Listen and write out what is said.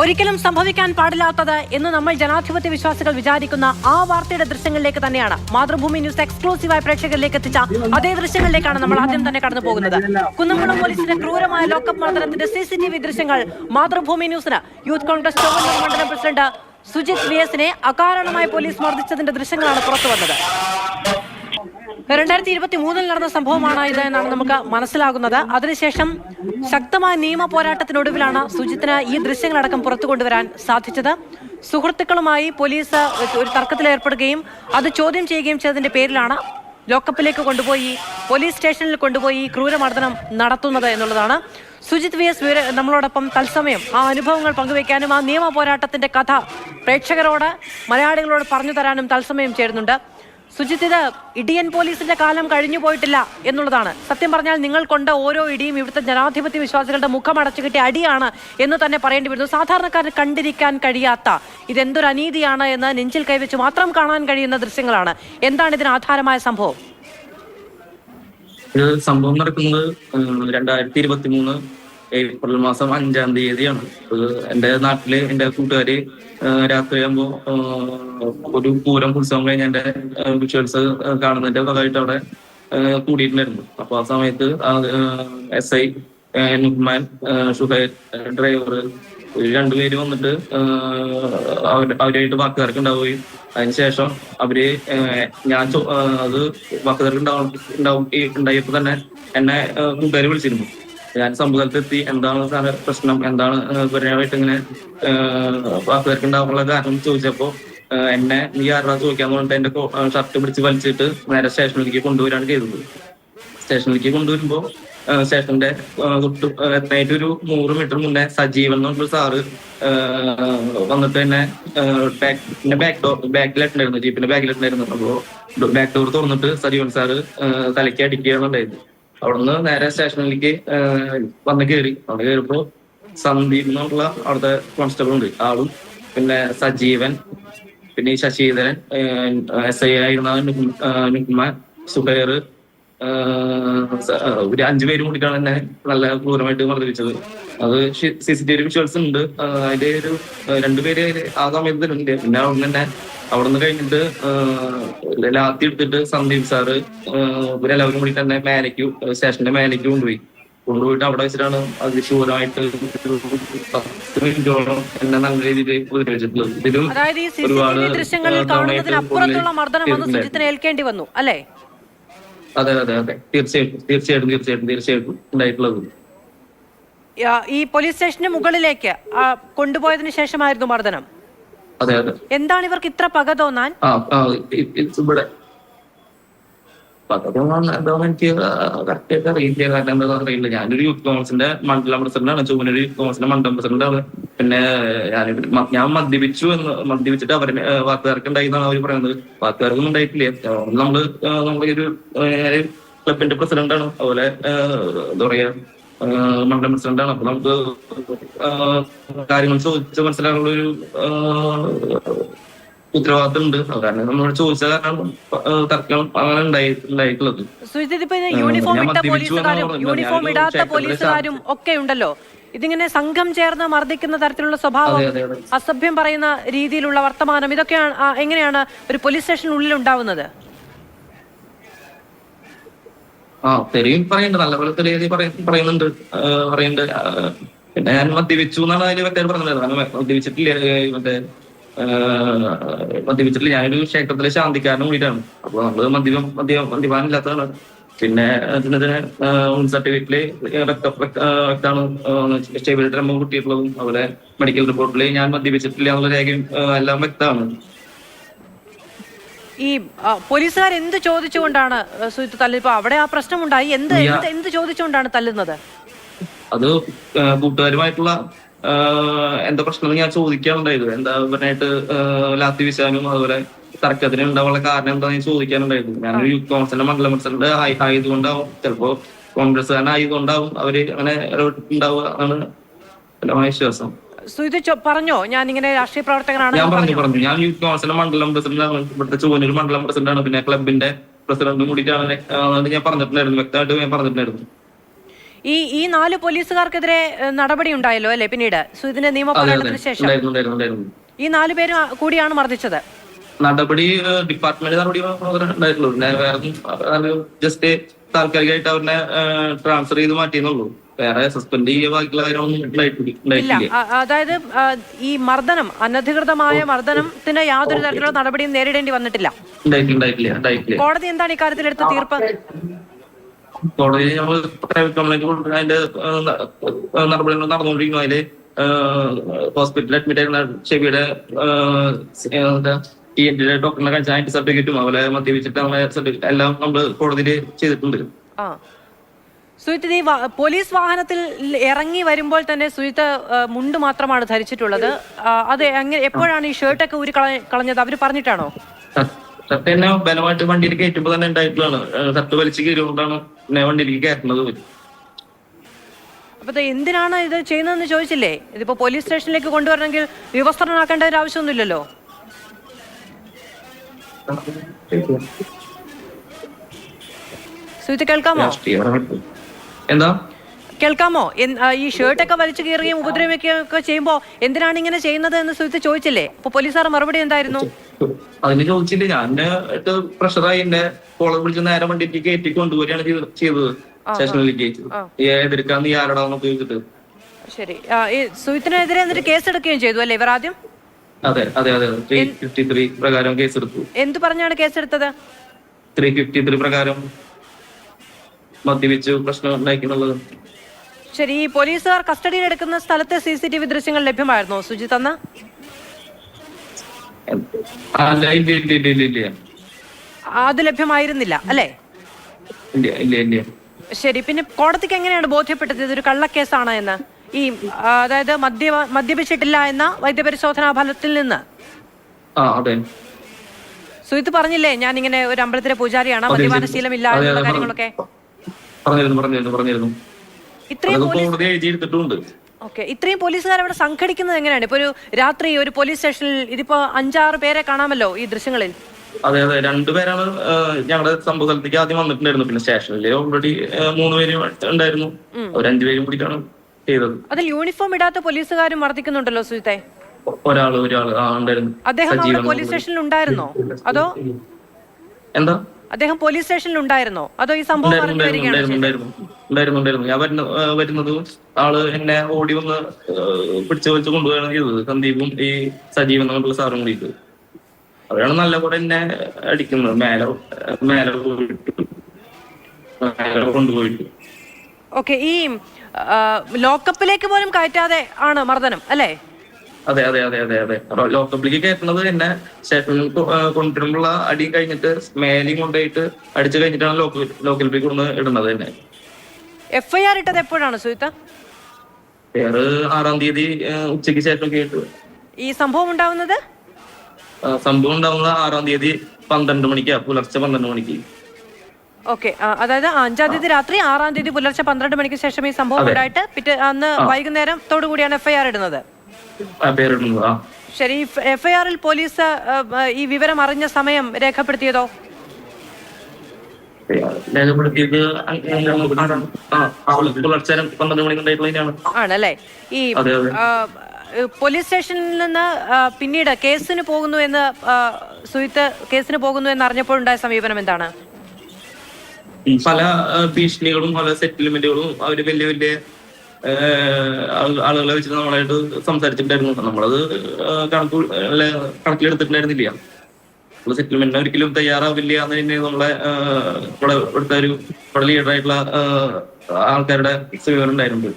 ഒരിക്കലും സംഭവിക്കാൻ പാടില്ലാത്തത് എന്ന് നമ്മൾ ജനാധിപത്യ വിശ്വാസികൾ വിചാരിക്കുന്ന ആ വാർത്തയുടെ ദൃശ്യങ്ങളിലേക്ക് തന്നെയാണ്. മാതൃഭൂമി ന്യൂസ് എക്സ്ക്ലൂസീവായി പ്രേക്ഷകരിലേക്ക് എത്തിച്ച അതേ ദൃശ്യങ്ങളിലേക്കാണ് നമ്മൾ ആദ്യം തന്നെ കടന്നു പോകുന്നത്. കുന്നംകുളം പോലീസിന്റെ ക്രൂരമായ ലോക്കപ്പ് മർദ്ദനത്തിന്റെ സി സി ടി വി ദൃശ്യങ്ങൾ മാതൃഭൂമി ന്യൂസിന് യൂത്ത് കോൺഗ്രസ് മണ്ഡലം പ്രസിഡന്റ് സുജിത് വി എസിനെ അകാരണമായി പോലീസ് മർദ്ദിച്ചതിന്റെ ദൃശ്യങ്ങളാണ് പുറത്തു വന്നത്. രണ്ടായിരത്തി ഇരുപത്തി മൂന്നിൽ നടന്ന സംഭവമാണ് ഇത് എന്നാണ് നമുക്ക് മനസ്സിലാകുന്നത്. അതിനുശേഷം ശക്തമായ നിയമ പോരാട്ടത്തിനൊടുവിലാണ് സുജിത്തിന് ഈ ദൃശ്യങ്ങളടക്കം പുറത്തു കൊണ്ടുവരാൻ സാധിച്ചത്. സുഹൃത്തുക്കളുമായി പോലീസ് ഒരു തർക്കത്തിൽ ഏർപ്പെടുകയും അത് ചോദ്യം ചെയ്യുകയും ചെയ്തതിന്റെ പേരിലാണ് ലോക്കപ്പിലേക്ക് കൊണ്ടുപോയി പോലീസ് സ്റ്റേഷനിൽ കൊണ്ടുപോയി ക്രൂരമർദ്ദനം നടത്തുന്നത് എന്നുള്ളതാണ്. സുജിത് വി എസ് നമ്മളോടൊപ്പം തത്സമയം ആ അനുഭവങ്ങൾ പങ്കുവയ്ക്കാനും ആ നിയമ പോരാട്ടത്തിന്റെ കഥ പ്രേക്ഷകരോട് മലയാളികളോട് പറഞ്ഞു തരാനും തത്സമയം ചേരുന്നുണ്ട്. സുജിത്ത് ഇത് ഇടിയൻ പോലീസിന്റെ കാലം കഴിഞ്ഞു പോയിട്ടില്ല എന്നുള്ളതാണ്. സത്യം പറഞ്ഞാൽ നിങ്ങൾ കൊണ്ട ഓരോ ഇടിയും ഇവിടുത്തെ ജനാധിപത്യ വിശ്വാസികളുടെ മുഖം അടച്ചു കിട്ടിയ അടിയാണ് എന്ന് തന്നെ പറയേണ്ടി വരുന്നു. സാധാരണക്കാരന് കണ്ടിരിക്കാൻ കഴിയാത്ത ഇതെന്തൊരു അനീതിയാണ് എന്ന് നെഞ്ചിൽ കൈവച്ച് മാത്രം കാണാൻ കഴിയുന്ന ദൃശ്യങ്ങളാണ്. എന്താണ് ഇതിന് ആധാരമായ സംഭവം? സംഭവം നടക്കുന്നത് രണ്ടായിരത്തി ഇരുപത്തി മൂന്ന് ഏപ്രിൽ മാസം അഞ്ചാം തീയതിയാണ്. എന്റെ നാട്ടിൽ എന്റെ കൂട്ടുകാര് രാത്രി രാത്രിയാകുമ്പോ ഒരു പൂരം ഉത്സവം കഴിഞ്ഞ എന്റെ വിഷ്വൽസ് കാണുന്നതിന്റെ ഭാഗമായിട്ട് അവിടെ കൂടിയിട്ടുണ്ടായിരുന്നു. അപ്പൊ ആ സമയത്ത് S I Nuhman Shuhair driver രണ്ടുപേര് വന്നിട്ട് അവരായിട്ട് വാക്കുകാർക്ക് ഉണ്ടാവുകയും അതിനുശേഷം അവർ ഞാൻ അത് വാക്കുകാർക്ക് ഉണ്ടാവും ഉണ്ടാവും ഉണ്ടായപ്പോ തന്നെ എന്നെ കൂട്ടുകാർ വിളിച്ചിരുന്നു. ഞാൻ സംഭവത്തിലെത്തി എന്താണ് പ്രശ്നം? എന്താണ് ഇവരുമായിട്ട് ഇങ്ങനെ ഏഹ് ഉണ്ടാവാനുള്ള കാരണം ചോദിച്ചപ്പോ എന്നെ നീ ആരുടെ ചോദിക്കാന്ന് പറഞ്ഞിട്ട് എന്റെ ഷർട്ട് പിടിച്ച് വലിച്ചിട്ട് നേരെ സ്റ്റേഷനിലേക്ക് കൊണ്ടുവരാണ് ചെയ്തത്. സ്റ്റേഷനിലേക്ക് കൊണ്ടുവരുമ്പോ സ്റ്റേഷന്റെ തൊട്ട് എത്തായിട്ട് ഒരു നൂറ് മീറ്റർ മുന്നേ സജീവൻ എന്ന് പറഞ്ഞൊരു സാറ് വന്നിട്ട് എന്നെ ബാക്കിന്റെ ബാക്ക് ഡോർ ബാക്കിലിട്ടുണ്ടായിരുന്നു ജീപ്പിന്റെ ബാക്കിലിട്ടുണ്ടായിരുന്നു അപ്പോ ബാക്ക് ഡോർ തുറന്നിട്ട് സജീവൻ സാറ് തലയ്ക്ക് അടിക്കുകയാണ് ഉണ്ടായത്. അവിടുന്ന് നേരെ സ്റ്റേഷനിലേക്ക് വന്ന് കയറി അവിടെ കയറിയപ്പോ സന്ദീപ് എന്നുള്ള അവിടുത്തെ കോൺസ്റ്റബിൾ ഉണ്ട്. ആളും പിന്നെ സജീവൻ പിന്നെ ഈ ശശിധരൻ എസ് ഐ ആയിരുന്ന നുഹ്- ഒരു അഞ്ചു പേരും കൂടിയിട്ടാണ് എന്നെ നല്ല ക്രൂരമായിട്ട് മർദ്ദിച്ചത് അത് C C T V visuals ഉണ്ട്. അതിന്റെ ഒരു രണ്ടുപേര് ആ സമയത്ത് ഉണ്ട്. പിന്നെ അവിടെ തന്നെ അവിടെ നിന്ന് കഴിഞ്ഞിട്ട് ലാത്തി എടുത്തിട്ട് സന്ദീപ് സാറ് ഇവരെല്ലാവരും കൂടി തന്നെ മേലേക്ക് സ്റ്റേഷന്റെ മേലേക്ക് കൊണ്ടുപോയി. കൊണ്ടുപോയിട്ട് അവിടെ വെച്ചിട്ടാണ് അതിശൂരമായിട്ട് ഒരു പത്ത് മിനിറ്റോളം എന്നെ നല്ല രീതിയിൽ ഉപദ്രവിച്ചിട്ടുള്ളത്. ഇതിലും ഒരുപാട് മർദ്ദനം ഏൽക്കേണ്ടി വന്നു അല്ലേ? അതെ അതെ അതെ. തീർച്ചയായിട്ടും തീർച്ചയായിട്ടും തീർച്ചയായിട്ടും തീർച്ചയായിട്ടും ഉണ്ടായിട്ടുള്ളത്. ഈ പോലീസ് സ്റ്റേഷന് മുകളിലേക്ക് കൊണ്ടുപോയതിനു ശേഷമായിരുന്നു മർദ്ദനം. അതെ അതെ. എന്താണ് ഇവർക്ക് ഇത്ര പക തോന്നാൻ? ഇവിടെ. പത്രമാണ് എന്താണെന്ന് എനിക്ക് കറക്റ്റ് ആയിട്ട് അറിയില്ല. കാരണം എന്താ അറിയില്ല. ഞാനൊരു യൂത്ത് കോൺഗ്രസിന്റെ മണ്ഡലം പ്രസിഡന്റാണ്. ചുവനൊരു യൂത്ത് കോൺഗ്രസിന്റെ മണ്ഡലം പ്രസിഡന്റാണ്. പിന്നെ ഞാൻ ഞാൻ മദ്യപിച്ചു എന്ന് മദ്യപിച്ചിട്ട് അവരെ വാക്കുകാർക്ക് ഉണ്ടായിന്നാണ് അവർ പറയുന്നത്. വാക്കുകാർക്കൊന്നും ഉണ്ടായിട്ടില്ല. നമ്മൾ നമ്മളെ ഒരു ക്ലബിന്റെ പ്രസിഡന്റാണ്. അതുപോലെ എന്താ പറയാ മണ്ഡലം പ്രസിഡന്റാണ്. അപ്പൊ നമുക്ക് കാര്യങ്ങൾ ചോദിച്ച് മനസ്സിലാക്കാനുള്ള ഒരു ഉത്തരവാദിത്തം ഉണ്ട് കാരണം നമ്മളോട് ചോദിച്ച കാരണം തർക്കം അങ്ങനെ ഉണ്ടായിട്ടുള്ളത്. യൂണിഫോം ഇട്ട പോലീസുകാരും എന്നാണ്. യൂണിഫോം ഇടാത്ത പോലീസുകാരും ഒക്കെ ഉണ്ടല്ലോ. ഇതിങ്ങനെ സംഘം ചേർന്ന് മർദ്ദിക്കുന്ന തരത്തിലുള്ള സ്വഭാവം അസഭ്യം പറയുന്ന രീതിയിലുള്ള വർത്തമാനം ഇതൊക്കെയാണ് എങ്ങനെയാണ് ഒരു പോലീസ് സ്റ്റേഷനുള്ളിൽ ഉണ്ടാവുന്നത് ആ തെരുവിൽ പറയുന്നുണ്ട് നല്ലപോലെ രീതി പറയുന്നുണ്ട് പറയുന്നുണ്ട്. പിന്നെ ഞാൻ മദ്യപിച്ചു എന്നാണ് അതിന് വ്യക്തമായിട്ട് പറഞ്ഞത്. കാരണം മദ്യപിച്ചിട്ടില്ല മറ്റേ മദ്യപിച്ചിട്ടില്ല. ഞാനൊരു ക്ഷേത്രത്തിലെ ശാന്തിക്കാരനും കൂടിയിട്ടാണ്. അപ്പൊ നമ്മൾ മദ്യം മദ്യം മദ്യപാനം ഇല്ലാത്തതാണ്. പിന്നെ സർട്ടിഫിക്കറ്റിൽ രക്ത രക്താണ് സ്റ്റേബിലിറ്റി നമ്മൾ കിട്ടിയിട്ടുള്ളതും അതുപോലെ മെഡിക്കൽ റിപ്പോർട്ടിൽ ഞാൻ മദ്യപിച്ചിട്ടില്ല എന്നുള്ള രേഖയും എല്ലാം വ്യക്തമാണ്. ഈ പോലീസുകാർ എന്ത് ചോദിച്ചുകൊണ്ടാണ് സുജിത്ത് തല്ലി ഇപ്പൊ അവിടെ ആ പ്രശ്നം ഉണ്ടായി എന്ത് എന്ത് ചോദിച്ചുകൊണ്ടാണ് തല്ലുന്നത്? അത് കൂട്ടുകാരുമായിട്ടുള്ള എന്താ പ്രശ്നം ഞാൻ ചോദിക്കാറുണ്ടായത് എന്താ പറഞ്ഞായിട്ട് ലാത്തി വിശാലും അതുപോലെ തർക്കത്തിന് ഉണ്ടാവാനുള്ള കാരണം എന്താണെന്ന് ഞാൻ ചോദിക്കാനുണ്ടായിരുന്നു. ഞാനൊരു യൂത്ത് കോൺഗ്രസിന്റെ മണ്ഡലം പ്രസിഡന്റ് ആയി- ആയതുകൊണ്ടാവും. ചിലപ്പോ കോൺഗ്രസ്സുകാരനായതുകൊണ്ടാവും അവർ അങ്ങനെ ഇടപെട്ടിട്ടുണ്ടാവുക എന്നാണ് എന്റെ വിശ്വാസം ചോ- പറഞ്ഞോ? ഞാൻ ഇങ്ങനെ രാഷ്ട്രീയ പ്രവർത്തകനാണ് ഞാൻ പറഞ്ഞു പറഞ്ഞു? ഞാൻ യൂത്ത് കോൺഗ്രസിന്റെ മണ്ഡലം പ്രസിഡന്റാണ്. ഇവിടുത്തെ ചുവനൂർ മണ്ഡലം പ്രസിഡന്റാണ്. പിന്നെ ക്ലബിന്റെ പ്രസിഡന്റും കൂടിയിട്ടാണ് ഞാൻ പറഞ്ഞിട്ടുണ്ടായിരുന്നു. വ്യക്തമായിട്ട് ഞാൻ പറഞ്ഞിട്ടുണ്ടായിരുന്നു. ഈ ഈ നാല് പോലീസുകാർക്കെതിരെ നടപടി ഉണ്ടായല്ലോ അല്ലെ പിന്നീട്? സുഹിതിന്റെ നിയമ പോരാട്ടത്തിന് ശേഷം. ഈ നാല് പേരും കൂടിയാണ് മർദ്ദിച്ചത്. നടപടി ഡിപ്പാർട്ട്മെന്റ് നടപടി ഉണ്ടായിട്ടുള്ളൂ. പിന്നെ വേറെ ജസ്റ്റ് താൽക്കാലികമായിട്ട് അവരെ ട്രാൻസ്ഫർ ചെയ്ത് മാറ്റിയെന്നുള്ളൂ. വേറെ സസ്പെൻഡ് ചെയ്യുക അതായത് ഈ മർദ്ദനം അനധികൃതമായ മർദ്ദനത്തിന് യാതൊരു തരത്തിലുള്ള നടപടിയും നേരിടേണ്ടി വന്നിട്ടില്ല. കോടതി എന്താണ് ഇക്കാര്യത്തിൽ എടുത്ത തീർപ്പ്? കോടതി നമ്മൾ പ്രൈവറ്റ് കംപ്ലൈന്റ് കൊടുക്കുന്ന അതിന്റെ നടപടികൾ നടന്നുകൊണ്ടിരിക്കുന്നു. അതിൽ ഹോസ്പിറ്റലിൽ അഡ്മിറ്റ് ആയിരുന്ന ഷെബിയുടെ ഇ എന്റെ ഡോക്ടറിനെ കാണിച്ച അതിന്റെ സർട്ടിഫിക്കറ്റും അതുപോലെ മദ്യപിച്ചിട്ട് നമ്മളെ സർട്ടിഫിക്കറ്റ് എല്ലാം നമ്മൾ കോടതിയിൽ ചെയ്തിട്ടുണ്ട്. സുജിത്ത് ഈ പോലീസ് വാഹനത്തിൽ ഇറങ്ങി വരുമ്പോൾ തന്നെ സുജിത്ത് മുണ്ട് മാത്രമാണ് ധരിച്ചിട്ടുള്ളത്. അത് എങ്ങനെ എപ്പോഴാണ് ഈ ഷർട്ടൊക്കെ ഊരി കളഞ്ഞത്? അവർ പറഞ്ഞിട്ടാണോ? ഷർട്ട് തന്നെ ബലമായിട്ട് വണ്ടിയിൽ കയറ്റുമ്പോൾ തന്നെ ഉണ്ടായിട്ടുള്ളതാണ്. ഷർട്ട് വലിച്ചു കയറിയോണ്ടാണ് പിന്നെ വണ്ടിയിലേക്ക് കയറ്റുന്നത്. അപ്പൊ എന്തിനാണ് ഇത് ചെയ്യുന്നതെന്ന് ചോദിച്ചില്ലേ? ഇതിപ്പോ പോലീസ് സ്റ്റേഷനിലേക്ക് കൊണ്ടുവരണമെങ്കിൽ വിവസ്ത്രനാക്കേണ്ട ഒരു ആവശ്യമൊന്നുമില്ലല്ലോ? സുജിത്ത് കേൾക്കാമോ? എന്താ? കേൾക്കാമോ? ഈ ഷർട്ടൊക്കെ വലിച്ചു കീറുകയും ഉപദ്രവിക്കുകയും ഒക്കെ ചെയ്യുമ്പോ എന്തിനാണ് ഇങ്ങനെ ചെയ്യുന്നത് എന്ന് സുജിത്ത് ചോദിച്ചില്ലേ? അപ്പൊ പോലീസുകാർ മറുപടി എന്തായിരുന്നു? അതിന് ചോദിച്ചില്ല. ഞാൻ പ്രഷറായി എന്റെ കോളം വിളിച്ച് നേരെ വണ്ടിക്ക് കയറ്റി കൊണ്ടുപോവുകയാണ് ചെയ്ത- ചെയ്തത്. സ്റ്റേഷനിലേക്ക് ഈ ചോദിച്ചിട്ട്. ശരി. എന്നിട്ട് സുജിത്തിനെതിരെ എന്നിട്ട് കേസെടുക്കുകയും ചെയ്തു അല്ലേ ഇവർ ആദ്യം? അതെ അതെ അതെ ത്രീ ഫിഫ്റ്റി ത്രീ പ്രകാരം കേസെടുത്തു. എന്ത് പറഞ്ഞാണ് കേസെടുത്തത്? ത്രീ ഫിഫ്റ്റി ത്രീ പ്രകാരം മദ്യപിച്ചു പ്രശ്നം ഉണ്ടാക്കിയുള്ളത് ശരി ഈ പോലീസുകാർ കസ്റ്റഡിയിൽ എടുക്കുന്ന സ്ഥലത്തെ സി സി ടി വി ദൃശ്യങ്ങൾ ലഭ്യമായിരുന്നോ? സുജിത് അന്ന്? അല്ല ഇല്ല ഇല്ല ഇല്ല ഇല്ല ഇല്ല അത് ലഭ്യമായിരുന്നില്ല അല്ലേ? ഇല്ല ഇല്ല ഇല്ല. ശരി പിന്നെ കോടതിക്ക് എങ്ങനെയാണ് ബോധ്യപ്പെട്ടത്? ഇതൊരു കള്ളക്കേസാണ് എന്ന്. ഈ അതായത് മദ്യ മദ്യപിച്ചിട്ടില്ല എന്ന വൈദ്യപരിശോധനാ ഫലത്തിൽ നിന്ന്. സുഹിത്ത് പറഞ്ഞില്ലേ? ഞാൻ ഇങ്ങനെ ഒരു അമ്പലത്തിലെ പൂജാരിയാണ്. മദ്യപാനശീലം മദ്യപാന അതെ. ശീലമില്ല അതെ, എന്നുള്ള കാര്യങ്ങളൊക്കെ. ഓക്കെ. ഇത്രയും പോലീസുകാർ അവിടെ സംഘടിക്കുന്നത് എങ്ങനെയാണ്? ഇപ്പൊ ഒരു രാത്രി ഒരു പോലീസ് സ്റ്റേഷനിൽ ഇതിപ്പോ അഞ്ചാറ് പേരെ കാണാമല്ലോ ഈ ദൃശ്യങ്ങളിൽ? അതെ അതെ. രണ്ടുപേരാണ് ഞങ്ങളുടെ സംഭവ സ്ഥലത്തേക്ക് ആദ്യം വന്നിട്ടുണ്ടായിരുന്നു. പിന്നെ സ്റ്റേഷനിൽ ഓൾറെഡി മൂന്ന് പേര് ഉണ്ടായിരുന്നു. അവർ അഞ്ചുപേരും കൂടിയിട്ടാണ് ചെയ്തത്. അതിൽ യൂണിഫോം ഇടാത്ത പോലീസുകാരും മർദ്ദിക്കുന്നുണ്ടല്ലോ സുജിത്തെ? ഒരാൾ ഒരാൾ ഒരാൾ. ആ ഉണ്ടായിരുന്നു. അദ്ദേഹം അവിടെ പോലീസ് സ്റ്റേഷനിൽ ഉണ്ടായിരുന്നോ? അതോ? എന്താ? അദ്ദേഹം പോലീസ് സ്റ്റേഷനിൽ ഉണ്ടായിരുന്നോ? അതോ ഈ സംഭവം അറിഞ്ഞു വരികയാണ് ഉണ്ടായിരുന്നു ഉണ്ടായിരുന്നു ഞാൻ വരുന്ന വരുന്നത് ആൾ എന്നെ ഓടി വന്ന് പിടിച്ചു വലിച്ചു കൊണ്ടുപോയാണ് ചെയ്തത്. സന്ദീപും ഈ സജീവൻ എന്നുള്ള സാറും കൂടി അവരാണ് നല്ല പോലെ എന്നെ അടിക്കുന്നത്. മേലെ മേലെ പോയിട്ട്. മേലെ കൊണ്ടുപോയിട്ട്. ഓക്കെ ഈ ലോക്കപ്പിലേക്ക് പോലും കയറ്റാതെ ആണ് മർദ്ദനം അല്ലേ? അതെ അതെ അതെ അതെ അതെ. ലോക്കപ്പിലേക്ക് കയറ്റുന്നത് എന്നെ സ്റ്റേഷനിൽ കൊ- ആ, അടി കഴിഞ്ഞിട്ട് മേലെയും കൊണ്ടുപോയിട്ട് അടിച്ചു കഴിഞ്ഞിട്ടാണ് ലോക്കൽ ലോക്കലിലേക്ക് കൊണ്ട് ഇടുന്നത് തന്നെ എഫ്ഐആർ ഐ ആർ ഇട്ടത് എപ്പോഴാണ് സുഹിത്ത വേറെ ആറാം തീയതി ഉച്ചയ്ക്ക് ശേഷം കേട്ടു. ഈ സംഭവം ഉണ്ടാവുന്നത്? സംഭവം ഉണ്ടാവുന്നത് ആറാം തീയതി പന്ത്രണ്ട് മണിക്കാ പുലർച്ചെ പന്ത്രണ്ട് മണിക്ക്. ഓക്കെ അതായത് അഞ്ചാം തീയതി രാത്രി ആറാം തീയതി പുലർച്ചെ പന്ത്രണ്ട് മണിക്ക് ശേഷം ഈ സംഭവം ഉണ്ടായിട്ട് പിറ്റേ അന്ന് വൈകുന്നേരത്തോടു കൂടിയാണ് എഫ്ഐആർ ഇടുന്നത്. ശരി എഫ്ഐആറിൽ പോലീസ് ഈ വിവരം അറിഞ്ഞ സമയം രേഖപ്പെടുത്തിയതോ? ആണല്ലേ? ഈ പോലീസ് സ്റ്റേഷനിൽ നിന്ന് പിന്നീട് കേസിന് പോകുന്നു എന്ന് സുഹിത്ത് കേസിന് പോകുന്നു എന്ന് അറിഞ്ഞപ്പോൾ ഉണ്ടായ സമീപനം എന്താണ്? പല ഭീഷണികളും പല സെറ്റിൽമെന്റുകളും അവർ വലിയ വലിയ ആളുകളെ വെച്ച് നമ്മളായിട്ട് സംസാരിച്ചിട്ടുണ്ടായിരുന്നു. നമ്മളത് കണക്ക് കണക്കിലെടുത്തിട്ടുണ്ടായിരുന്നില്ല. സെറ്റിൽമെന്റിന് ഒരിക്കലും തയ്യാറാവില്ല എന്ന് തന്നെ നമ്മളെ ഇവിടെ ഇവിടുത്തെ ഒരു ഇവിടെ ലീഡറായിട്ടുള്ള ആൾക്കാരുടെ സമീപനം ഉണ്ടായിരുന്നു